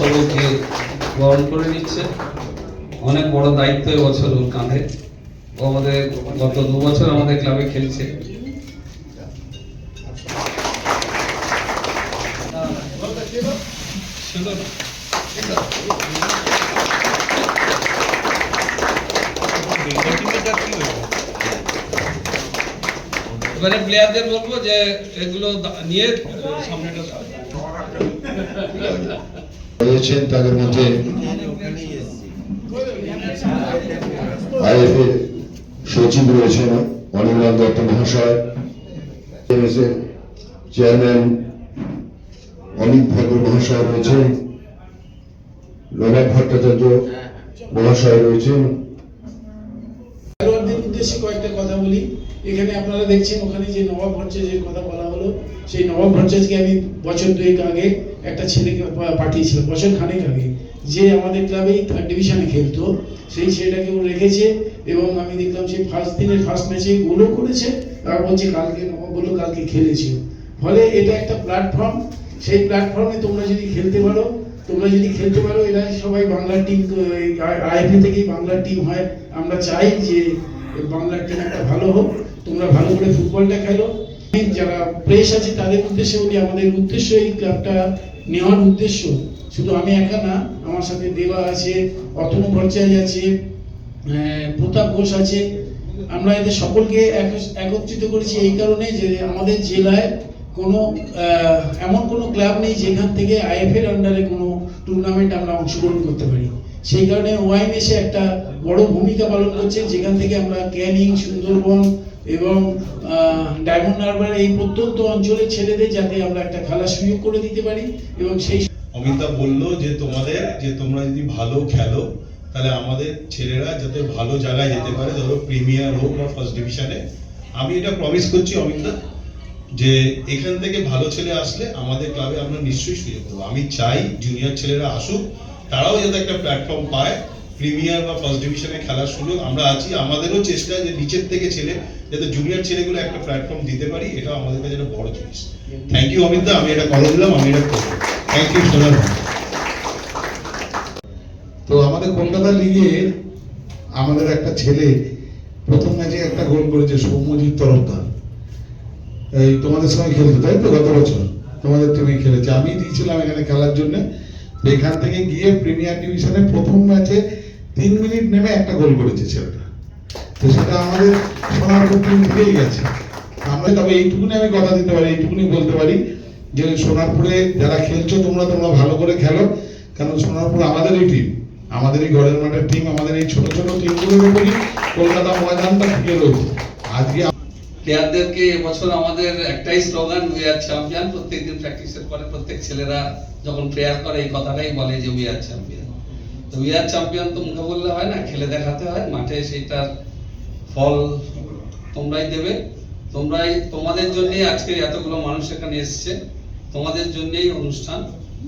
সবাইকে বরণ করে নিচ্ছে। অনেক বড় দায়িত্ব এবছর ওর কাঁধে। ও আমাদের গত দু বছর আমাদের ক্লাবে খেলছে। এবারে প্লেয়ারদের বলব যে এগুলো নিয়ে সামনেটা। রয়েছেন তাদের মধ্যে আইএফএ সচিব রয়েছেন অনির্বাণ দত্ত মহাশয় চেয়ারম্যান অমিত ভদ্র মহাশয় রয়েছেন নবাব ভট্টাচার্য মহাশয় রয়েছেন উদ্দেশ্যে কয়েকটা কথা বলি। এখানে আপনারা দেখছেন ওখানে যে নবাব ভট্টাচার্যের কথা বলা হলো, সেই নবাব ভট্টাচার্যকে আমি বছর দুয়েক আগে একটা ছেলেকে পাঠিয়েছিলাম, বছর খানেক আগে। যে আমাদের ক্লাবেই থার্ড ডিভিশনে খেলতো, সেই ছেলেটাকে ও রেখেছে এবং আমি দেখলাম সেই ফার্স্ট দিনের ফার্স্ট ম্যাচে গোলও করেছে আর বলছে কালকে নবাব বলল কালকে খেলেছে। ফলে এটা একটা প্ল্যাটফর্ম সেই প্ল্যাটফর্মে তোমরা যদি খেলতে পারো, তোমরা যদি খেলতে পারো, এরা সবাই বাংলার টিম আইএফএ থেকেই বাংলার টিম হয়। আমরা চাই যে বাংলার টিম ভালো হোক, তোমরা ভালো করে ফুটবলটা খেলো। যারা প্রেস আছে, তাদের উদ্দেশ্যে বলি আমাদের উদ্দেশ্য এই ক্লাবটা নেওয়ার উদ্দেশ্য। শুধু আমি একা না, আমার সাথে দেবা আছে, অতনু ভট্টাচার্য আছে প্রতাপ ঘোষ আছে। আমরা এদের সকলকে একত্রিত করেছি এই কারণে যে আমাদের জেলায় কোনো এমন কোনো ক্লাব নেই যেখান থেকে আইএফএর আন্ডারে কোনো টুর্নামেন্ট আমরা অংশগ্রহণ করতে পারি। সেই কারণে ওয়াইন এসে একটা বড় ভূমিকা পালন করছে। যেখান থেকে আমরা ক্যানিং, সুন্দরবন এবং ডায়মন্ড হারবার এই প্রত্যন্ত অঞ্চলের ছেলেদের যাতে আমরা একটা খেলার সুযোগ করে দিতে পারি এবং সেই অমিতাভ বলল যে তোমাদের, যে তোমরা যদি ভালো খেলো, তাহলে আমাদের ছেলেরা যাতে ভালো জায়গায় যেতে পারে, ধরো প্রিমিয়ার হোক বা ফার্স্ট ডিভিশনে। আমি এটা প্রমিস করছি অমিতাভ, যে এখান থেকে ভালো ছেলে আসলে আমাদের ক্লাবে আমরা নিশ্চয়ই সুযোগ দেবো। আমি চাই জুনিয়র ছেলেরা আসুক তারাও যাতে একটা প্ল্যাটফর্ম পায় প্রিমিয়ার বা ফার্স্ট ডিভিশনে খেলার সুযোগ, আমরা আছি। আমাদেরও চেষ্টা যে নিচের থেকে ছেলে, যাতে জুনিয়র ছেলেগুলো একটা প্ল্যাটফর্ম দিতে পারি এটা আমাদের কাছে একটা বড় জিনিস। থ্যাংক ইউ অমিতা আমি এটা কথা দিলাম, আমি এটা করব। থ্যাংক ইউ সোনার তো আমাদের কলকাতা লিগে আমাদের একটা ছেলে প্রথম ম্যাচে একটা গোল করেছে সৌম্যজিৎ তরফদার। এই তোমাদের সঙ্গে খেলতো, তাই তো? গত বছর তোমাদের টিমে খেলেছে। আমি দিয়েছিলাম এখানে খেলার জন্য। এখান থেকে গিয়ে প্রিমিয়ার ডিভিশনে প্রথম ম্যাচে তিন মিনিট নেমে একটা গোল করেছে ছেলেটা। তো সেটা আমাদের সোনারপুর টিম থেকেই গেছে। আমরা তবে এইটুকুনি আমি কথা দিতে পারি, এইটুকুনি বলতে পারি যে সোনারপুরে যারা খেলছো, তোমরা তোমরা ভালো করে খেলো। কারণ সোনারপুর আমাদেরই টিম আমাদের এই ঘরের মাঠের টিম আমাদের এই ছোট ছোট টিমগুলোর উপরই কলকাতা ময়দানটা টিকে রয়েছে। আজকে প্লেয়ারদেরকে এবছর আমাদের একটাই স্লোগান উই আর চ্যাম্পিয়ন প্রত্যেকদিন প্র্যাকটিসের পরে প্রত্যেক ছেলেরা যখন প্রেয়ার করে, এই কথাটাই বলে যে উই আর চ্যাম্পিয়ন তো উই আর চ্যাম্পিয়ন তো মুখে বললে হয় না, খেলে দেখাতে হয়, মাঠে সেইটার ফল তোমরাই দেবে। তোমরাই, তোমাদের জন্যই আজকে এতগুলো মানুষ এখানে এসছে, তোমাদের জন্যই অনুষ্ঠান।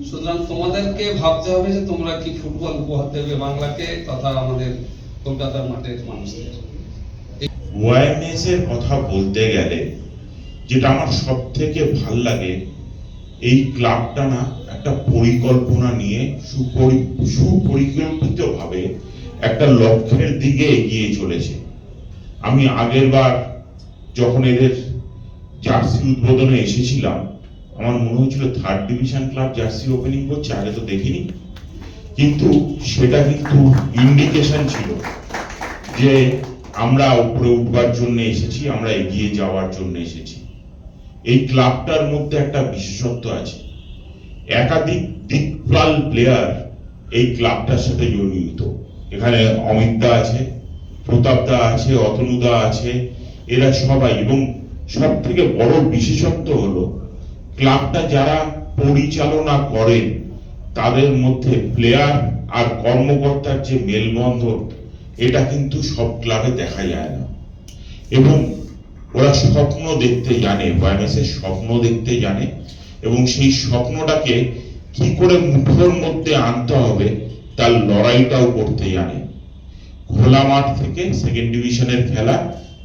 সুতরাং তোমাদেরকে ভাবতে হবে যে তোমরা কি ফুটবল উপহার দেবে বাংলাকে তথা আমাদের কলকাতার মাঠের মানুষদের। ওয়ারনেস এর কথা বলতে গেলে, যেটা আমার সব থেকে ভালো লাগে, এই ক্লাবটা না একটা পরিকল্পনা নিয়ে সুপরি- সুপরিকল্পিত ভাবে একটা লক্ষ্যের দিকে এগিয়ে চলেছে। আমি আগের বার যখন এদের জার্সি উদ্বোধনে এসেছিলাম, আমার মনে হয়েছিল third division club jersey opening করছে, আগে তো দেখিনি। কিন্তু সেটা কিন্তু ইন্ডিকেশন ছিল যে আমরা উপরে উঠবার জন্য এসেছি, আমরা এগিয়ে যাওয়ার জন্য এসেছি। এই ক্লাবটার মধ্যে একটা বিশেষত্ব আছে। একাধিক দিকপাল প্লেয়ার এই ক্লাবটার সাথে জড়িত। এখানে অমিতদা আছে প্রতাপদা আছে অতনুদা আছে, এরা সবাই। এবং সব থেকে বড় বিশেষত্ব হলো, ক্লাবটা যারা পরিচালনা করেন, তাদের মধ্যে প্লেয়ার আর কর্মকর্তার যে মেলবন্ধন এটা কিন্তু সব ক্লাবে দেখা যায় না। এবং ওরা স্বপ্ন দেখতে জানে ওয়ারনেসের স্বপ্ন দেখতে জানে, এবং সেই স্বপ্নটাকে কি করে মুঠোর মধ্যে আনতে হবে তার লড়াইটাও করতে জানে। খোলা মাঠ থেকে সেকেন্ড ডিভিশনের খেলা,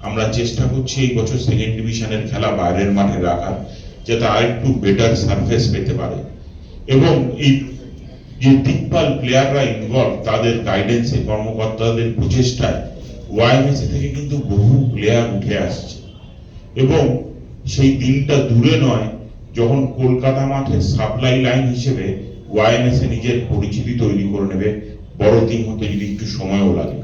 আমরা চেষ্টা করছি এই বছর সেকেন্ড ডিভিশনের খেলা বাইরের মাঠে রাখার, যাতে আর একটু বেটার সারফেস পেতে পারে। এবং এই যে দিকপাল প্লেয়াররা ইনভলভ তাদের গাইডেন্সে কর্মকর্তাদের প্রচেষ্টায় ওয়াইএমএসএ থেকে কিন্তু বহু প্লেয়ার উঠে আসছে। এবং সেই দিনটা দূরে নয়, যখন কলকাতা মাঠে সাপ্লাই লাইন হিসেবে ওয়াইএমএসএ নিজের পরিচিতি তৈরি করে নেবে, বড় দিন হতে যদি একটু সময়ও লাগে।